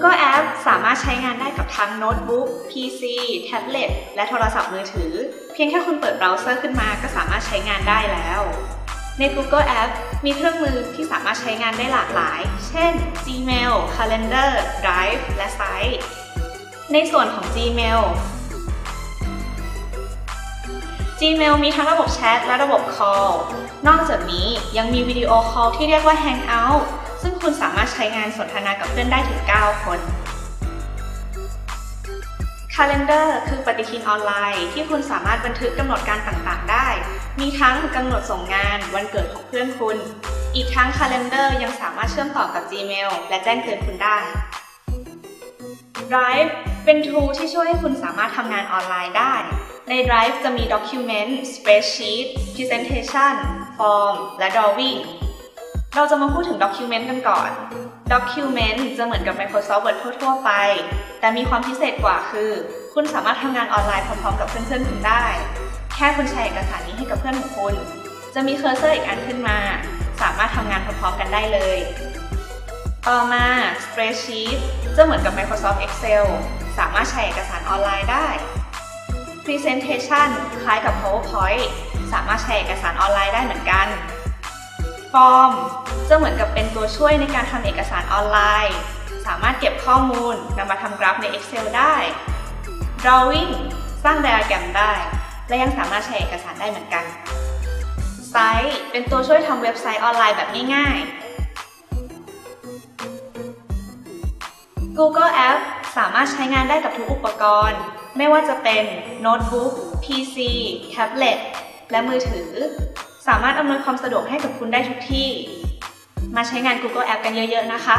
Google App สามารถใช้งานได้กับทั้งโน้ตบุ๊ก PC แท็บเล็ต และโทรศัพท์มือถือ เพียงแค่คุณเปิดเบราว์เซอร์ขึ้นมาก็สามารถใช้งานได้แล้ว ใน Google App มีเครื่องมือที่สามารถใช้งานได้หลากหลาย เช่น Gmail Calendar Drive และ Site ในส่วนของ Gmail Gmail มีทั้งระบบแชทและระบบ Call นอกจากนี้ยังมีวิดีโอคอลที่เรียกว่า Hangout ซึ่งคุณสา ช้งานสนทนากับเพื่อนได้ถึง 9 คน Calendar คือปฏิทินออนไลน์ ที่คุณสามารถบันทึกกำหนดการต่างๆ ได้ มีทั้งกำหนดส่งงานวันเกิดของเพื่อนคุณ อีกทั้ง Calendar ยังสามารถเชื่อมต่อกับ Gmail และแจ้งเตือนคุณได้ Drive เป็น tool ที่ช่วยให้คุณสามารถทำงานออนไลน์ได้ ใน Drive จะมี Document Spreadsheet Presentation Form และ Drawing เราจะมาพูดถึง Document กันก่อน Document จะเหมือนกับ Microsoft Word ทั่วๆไป แต่มีความพิเศษกว่าคือ คุณสามารถทำงานออนไลน์พร้อมๆ กับเพื่อนๆ คุณได้ แค่คุณแชร์เอกสารนี้ให้กับเพื่อนของคุณ จะมีเคอร์เซอร์อีกอันขึ้นมา สามารถทำงานพร้อมๆ กันได้เลย ต่อมา Spreadsheet จะเหมือนกับ Microsoft Excel สามารถแชร์เอกสารออนไลน์ได้ Presentation คล้ายกับ PowerPoint สามารถแชร์เอกสารออนไลน์ได้เหมือนกัน Form จะเหมือนกับเป็นตัวช่วยในการทำเอกสารออนไลน์ สามารถเก็บข้อมูลนำมาทำกราฟใน Excel ได้ Drawing สร้างไดอะแกรมได้ และยังสามารถแชร์เอกสารได้เหมือนกัน Site เป็นตัวช่วยทำเว็บไซต์ออนไลน์แบบง่าย ๆ Google App สามารถใช้งานได้กับทุกอุปกรณ์ ไม่ว่าจะเป็นโน้ตบุ๊ก PC แท็บเล็ตและมือถือ สามารถอำนวยความสะดวกให้กับคุณได้ทุกที่ มาใช้งาน Google App กันเยอะ ๆ นะคะ